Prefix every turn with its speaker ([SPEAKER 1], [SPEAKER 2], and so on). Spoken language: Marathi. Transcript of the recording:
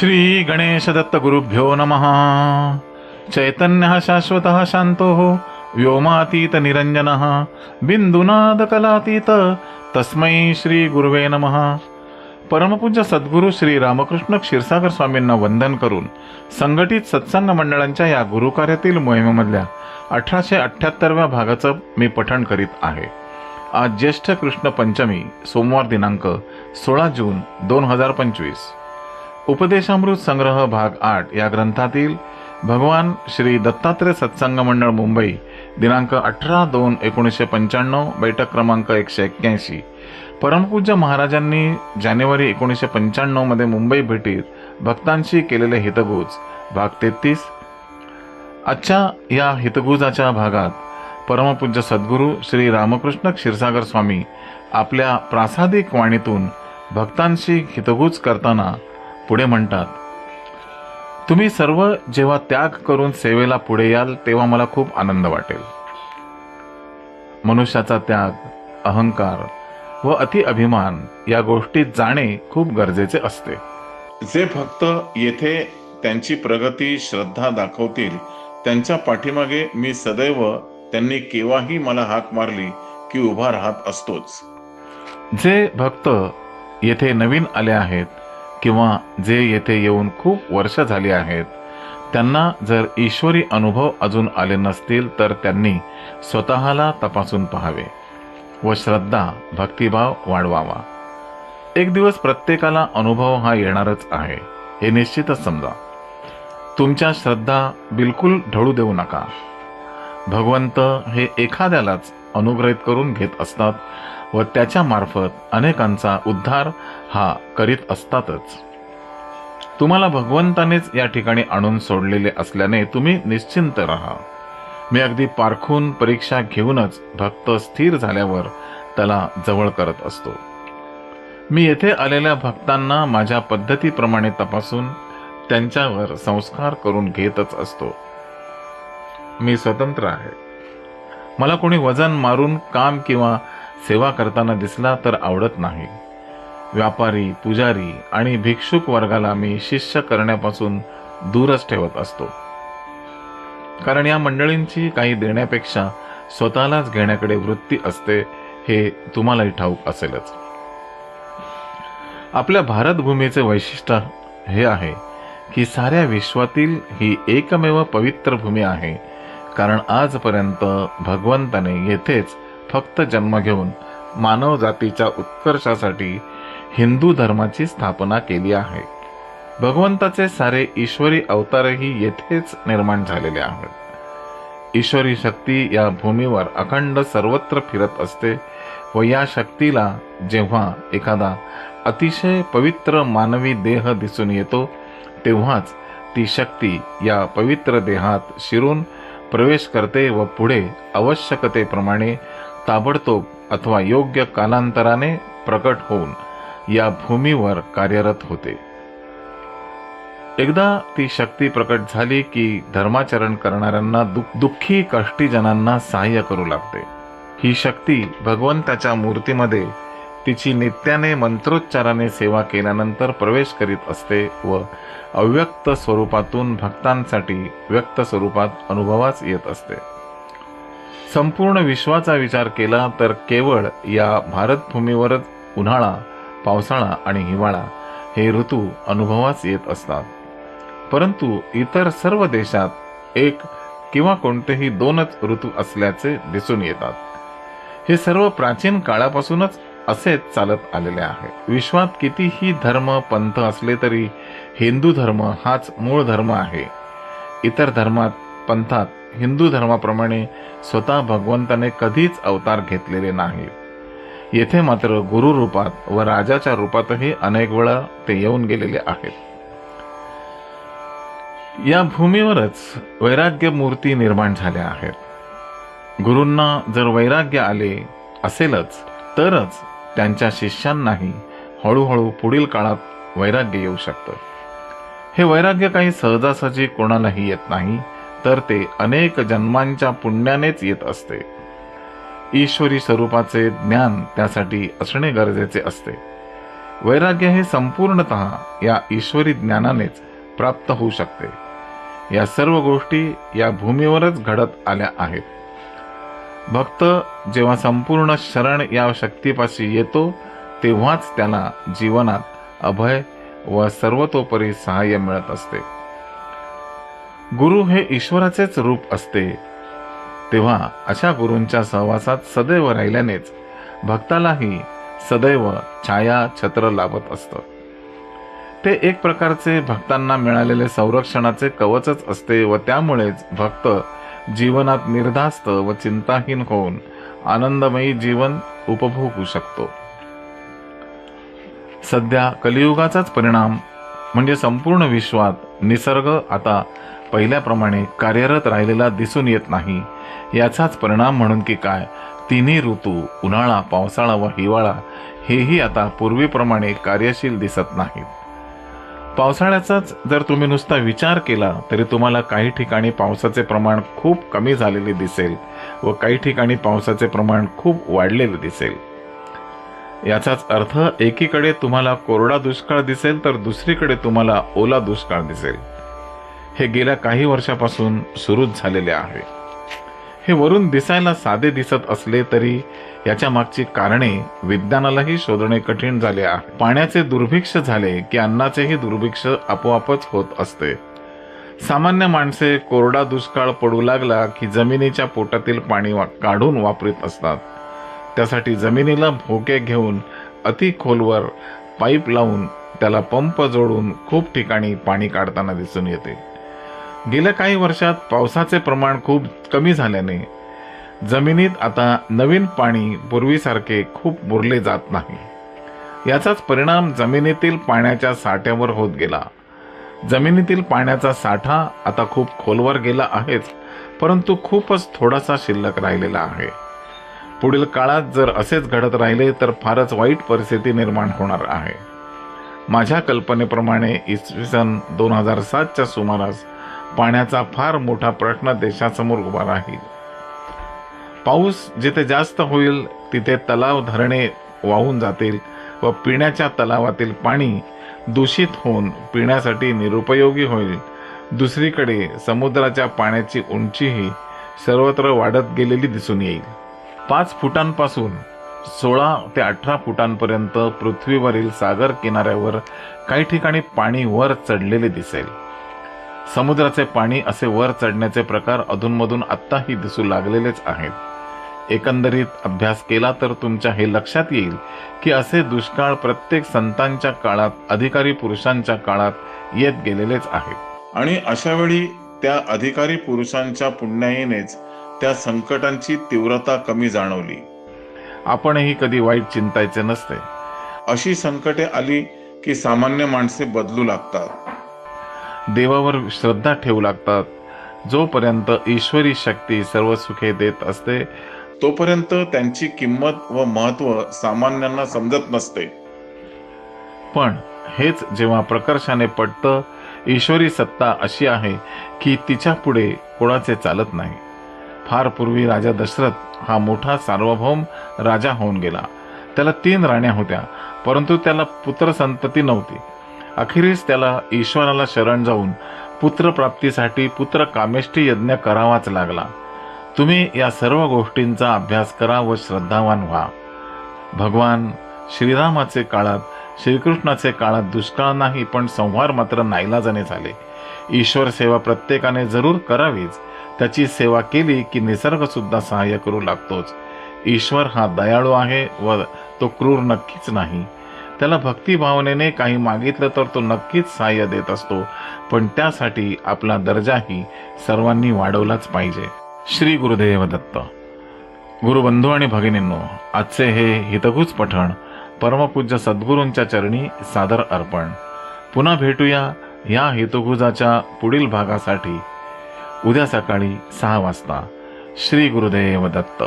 [SPEAKER 1] श्री गणेश दत्त गुरुभ्यो नमः। चैतन्यः शाश्वतः शान्तो व्योमातीत निरञ्जनः बिन्दुनादकलातीत तस्मै श्री गुरुवे नमः। परमपूज्य सद्गुरू श्री रामकृष्ण क्षीरसागर स्वामींना वंदन करून संघटित सत्संग मंडळांच्या या गुरुकार्यातील मोहिमेमधल्या अठराशे अठ्ठ्याहत्तरव्या भागाचं मी पठण करीत आहे. आज ज्येष्ठ कृष्ण पंचमी सोमवार दिनांक सोळा जून दोन हजार पंचवीस. उपदेशामृत संग्रह भाग आठ या ग्रंथातील भगवान श्री दत्तात्रय सत्संग मंडळ मुंबई दिनांक अठरा दोन एकोणीसशे पंच्याण्णव बैठक क्रमांक एकशे एक्क्याऐंशी. परमपूज्य महाराजांनी जानेवारी एकोणीसशे पंच्याण्णवमध्ये मुंबई भेटीत भक्तांशी केलेले हितगुज. भाग तेहतीस. आजच्या या हितगुजाच्या भागात परमपूज्य सद्गुरू श्री रामकृष्ण क्षीरसागर स्वामी आपल्या प्रासादिक वाणीतून भक्तांशी हितगुज करताना पुढे म्हणतात तुम्ही सर्व जेव्हा त्याग करून सेवेला पुढे याल तेव्हा मला खूप आनंद वाटेल. मनुष्याचा त्याग अहंकार व अति अभिमान या गोष्टीत जाणे खूप गरजेचे असते. जे भक्त येथे त्यांची प्रगती श्रद्धा दाखवतील त्यांच्या पाठीमागे मी सदैव त्यांनी केव्हाही मला हाक मारली की उभा राहत असतोच. जे भक्त येथे नवीन आले आहेत किंवा जे येथे येऊन खूप वर्ष झाली आहेत. त्यांना जर ईश्वरी अनुभव अजून आले नसतील तर त्यांनी स्वतःला तपासून पहावे व श्रद्धा भक्तिभाव वाढवावा. एक दिवस प्रत्येकाला अनुभव हा येणारच आहे हे निश्चितच समजा. तुमच्या श्रद्धा बिलकुल ढळू देऊ नका. भगवंत हे एखाद्यालाच अनुग्रहित करून घेत असतात व त्याच्या मार्फत अनेकांचा उद्धार हा करीत असतातच. तुम्हाला भगवंतानेच या ठिकाणी आणून सोडलेले असल्याने तुम्ही निश्चिंत राहा. मी अगदी पारखून परीक्षा घेऊनच भक्त स्थिर झाल्यावर त्याला जवळ करत असतो. मी येथे आलेल्या भक्तांना माझ्या पद्धतीप्रमाणे तपासून त्यांच्यावर संस्कार करून घेतच असतो. मी स्वतंत्र आहे. मला कोणी वजन मारून काम किंवा सेवा करताना दिसला तर आवडत नाही. व्यापारी पुजारी आणि भिक्षुक वर्गाला मी शिष्य करण्यापासून दूरच ठेवत असतो. कारण या मंडळींची काही देण्यापेक्षा स्वतःलाच घेण्याकडे वृत्ती असते हे तुम्हालाही ठाऊक असेलच. आपल्या भारतभूमीचे वैशिष्ट्य हे आहे की साऱ्या विश्वातील ही एकमेव पवित्र भूमी आहे. कारण आजपर्यंत भगवंताने येथेच फक्त जन्म घेऊन मानव जातीच्या उत्कर्षासाठी हिंदू धर्माची स्थापना केली आहे. भगवंताचे सारे ईश्वरी अवतारही येथेच निर्माण झालेले आहेत. ईश्वरी शक्ती या भूमीवर अखंड सर्वत्र फिरत असते व या शक्तीला जेव्हा एखादा अतिशय पवित्र मानवी देह दिसून येतो तेव्हाच ती शक्ती या पवित्र देहात शिरून प्रवेश करते व पुढे आवश्यकतेप्रमाणे ताबडतोब अथवा योग्य कालांतराने प्रकट होऊन या भूमीवर कार्यरत होते. एकदा ती शक्ती प्रकट झाली की धर्माचरण करणाऱ्यांना दुख दुःखी कष्टीजनांना सहाय्य करू लागते. ही शक्ती भगवंताच्या मूर्तीमध्ये तिची नित्याने मंत्रोच्चाराने सेवा केल्यानंतर प्रवेश करीत असते व अव्यक्त स्वरूपातून भक्तांसाठी व्यक्त स्वरूपात अनुभवास येत असते. संपूर्ण विश्वाचा विचार केला तर केवळ या भारतभूमीवरच उन्हाळा पावसाळा आणि हिवाळा हे ऋतू अनुभवास येत असतात. परंतु इतर सर्व देशात एक किंवा कोणतेही दोनच ऋतू असल्याचे दिसून येतात. हे सर्व प्राचीन काळापासूनच असेच चालत आलेले आहे. विश्वात कितीही धर्म पंथ असले तरी हिंदू धर्म हाच मूळ धर्म आहे. इतर धर्मात पंथात हिंदू धर्माप्रमाणे स्वतः भगवंताने कधीच अवतार घेतलेले नाहीत येथे मात्र गुरु रूपात व राजाच्या रूपातही अनेक वेळा ते येऊन गेलेले आहेत. या भूमीवरच वैराग्य मूर्ती निर्माण झाल्या आहेत. गुरूंना जर वैराग्य आले असेलच तरच त्यांच्या शिष्यांनाही हळूहळू पुढील काळात वैराग्य येऊ शकतं. हे वैराग्य काही सहजासहजी कोणालाही येत नाही तर ते अनेक जन्मांच्या पुण्यानेच येत असते. ईश्वरी स्वरूपाचे ज्ञान त्यासाठी असणे गरजेचे असते. वैराग्य हे संपूर्णत या ईश्वरी ज्ञानानेच प्राप्त होऊ शकते. या सर्व गोष्टी या भूमीवरच घडत आल्या आहेत. भक्त जेव्हा संपूर्ण शरण या शक्तीपाशी येतो तेव्हाच त्याला जीवनात अभय व सर्वतोपरी सहाय्य मिळत असते. गुरु हे ईश्वराचेच रूप असते. तेव्हा अशा गुरूंच्या सहवासात सदैव राहिल्यानेच भक्तालाही सदैव छाया छत्र लाभत असतं. ते एक प्रकारचे भक्तांना मिळालेले संरक्षणाचे कवचच असते व त्यामुळेच भक्त जीवनात निर्धास्त व चिंताहीन होऊन आनंदमयी जीवन उपभोगू शकतो. सध्या कलियुगाचाच परिणाम म्हणजे संपूर्ण विश्वात निसर्ग आता पहिल्याप्रमाणे कार्यरत राहिलेला दिसून येत नाही. याचाच परिणाम म्हणून की काय? तिन्ही ऋतू उन्हाळा पावसाळा व हिवाळा हेही आता पूर्वीप्रमाणे कार्यशील दिसत नाहीत. पावसाळ्याचाच जर तुम्ही नुसता विचार केला तरी तुम्हाला काही ठिकाणी पावसाचे प्रमाण खूप कमी झालेले दिसेल व काही ठिकाणी पावसाचे प्रमाण खूप वाढलेले दिसेल. याचाच अर्थ एकीकडे तुम्हाला कोरडा दुष्काळ दिसेल तर दुसरीकडे तुम्हाला ओला दुष्काळ दिसेल. हे गेल्या काही वर्षापासून सुरूच झालेले आहे. हे वरून दिसायला साधे दिसत असले तरी याच्या मागची कारणे विज्ञानालाही शोधणे कठीण झाले आहे. पाण्याचे दुर्भिक्ष झाले की अन्नाचेही दुर्भिक्ष आपोआपच होत असते. सामान्य माणसे कोरडा दुष्काळ पडू लागला की जमिनीच्या पोटातील पाणी वा- काढून वापरीत असतात. त्यासाठी जमिनीला भोके घेऊन अति खोलवर पाईप लावून त्याला पंप जोडून खूप ठिकाणी पाणी काढताना दिसून येते. गेल्या काही वर्षात पावसाचे प्रमाण खूप कमी झाल्याने जमिनीत आता नवीन पाणी पूर्वीसारखे खूप मुरले जात नाही. याचाच परिणाम जमिनीतील पाण्याच्या साठ्यावर होत गेला. जमिनीतील पाण्याचा साठा आता खूप खोलवर गेला आहेच परंतु खूपच थोडासा शिल्लक राहिलेला आहे. पुढील काळात जर असेच घडत राहिले तर फारच वाईट परिस्थिती निर्माण होणार आहे. माझ्या कल्पनेप्रमाणे इसवी सन दोन हजार सातच्या सुमारास पाण्याचा फार मोठा प्रश्न देशासमोर उभा राहील. पाऊस जिथे जास्त होईल तिथे तलाव धरणे वाहून जातील व पिण्याच्या तलावातील पाणी दूषित होऊन पिण्यासाठी निरुपयोगी होईल. दुसरीकडे समुद्राच्या पाण्याची उंचीही सर्वत्र वाढत गेलेली दिसून येईल. पाच फुटांपासून सोळा ते अठरा फुटांपर्यंत पृथ्वीवरील सागर किनाऱ्यावर काही ठिकाणी पाणी वर चढलेले दिसेल. समुद्राचे पाणी असे वर चढण्याचे प्रकार अधूनमधून आत्ताही दिसू लागलेलेच आहेत. एकंदरीत अभ्यास केला तर तुमच्या हे लक्षात येईल की असे दुष्काळ प्रत्येक संतांच्या काळात अधिकारी पुरुषांच्या काळात येत गेलेलेच आहेत. आणि अशा वेळी त्या अधिकारी पुरुषांच्या पुण्याईनेच त्या संकटांची तीव्रता कमी जाणवली. आपणही कधी वाईट चिंतायचे नसते. अशी संकटे आली की सामान्य माणसे बदलू लागतात. देवावर श्रद्धा ठेवू लागतात. जोपर्यंत ईश्वरी शक्ती सर्व सुखे देत असते तोपर्यंत त्यांची किंमत व महत्त्व सामान्यांना समजत नसते. पण हेच जेव्हा प्रकर्षाने पटतं ईश्वरी सत्ता अशी आहे की तिच्या पुढे कोणाचे चालत नाही. फार पूर्वी राजा दशरथ हा मोठा सार्वभौम राजा होऊन गेला. त्याला तीन राण्या होत्या परंतु त्याला पुत्र संतती नव्हती. अखेरीस त्याला ईश्वराला शरण जाऊन पुत्रप्राप्तीसाठी पुत्र कामेष्टी यज्ञ करावाच लागला. तुम्ही या सर्व गोष्टींचा अभ्यास करा व श्रद्धावान व्हा. भगवान श्रीरामाचे काळात श्रीकृष्णाचे काळात दुष्काळ नाही पण संहार मात्र नाईलाजाने झाले. ईश्वर सेवा प्रत्येकाने जरूर करावीच. त्याची सेवा केली की निसर्ग सुद्धा सहाय्य करू लागतोच. ईश्वर हा दयाळू आहे व तो क्रूर नक्कीच नाही. त्याला भक्तिभावनेने काही मागितलं तर तो नक्कीच सहाय्य देत असतो. पण त्यासाठी आपला दर्जाही सर्वांनी वाढवलाच पाहिजे. श्री गुरुदेव दत्त. गुरुबंधू आणि भगिनींनो आजचे हे हितगुज पठण परमपूज्य सद्गुरूंच्या चरणी सादर अर्पण. पुन्हा भेटूया या हितगुजाच्या पुढील भागासाठी. उद्या सकाळी सहा वाजता. श्री गुरुदेव दत्त.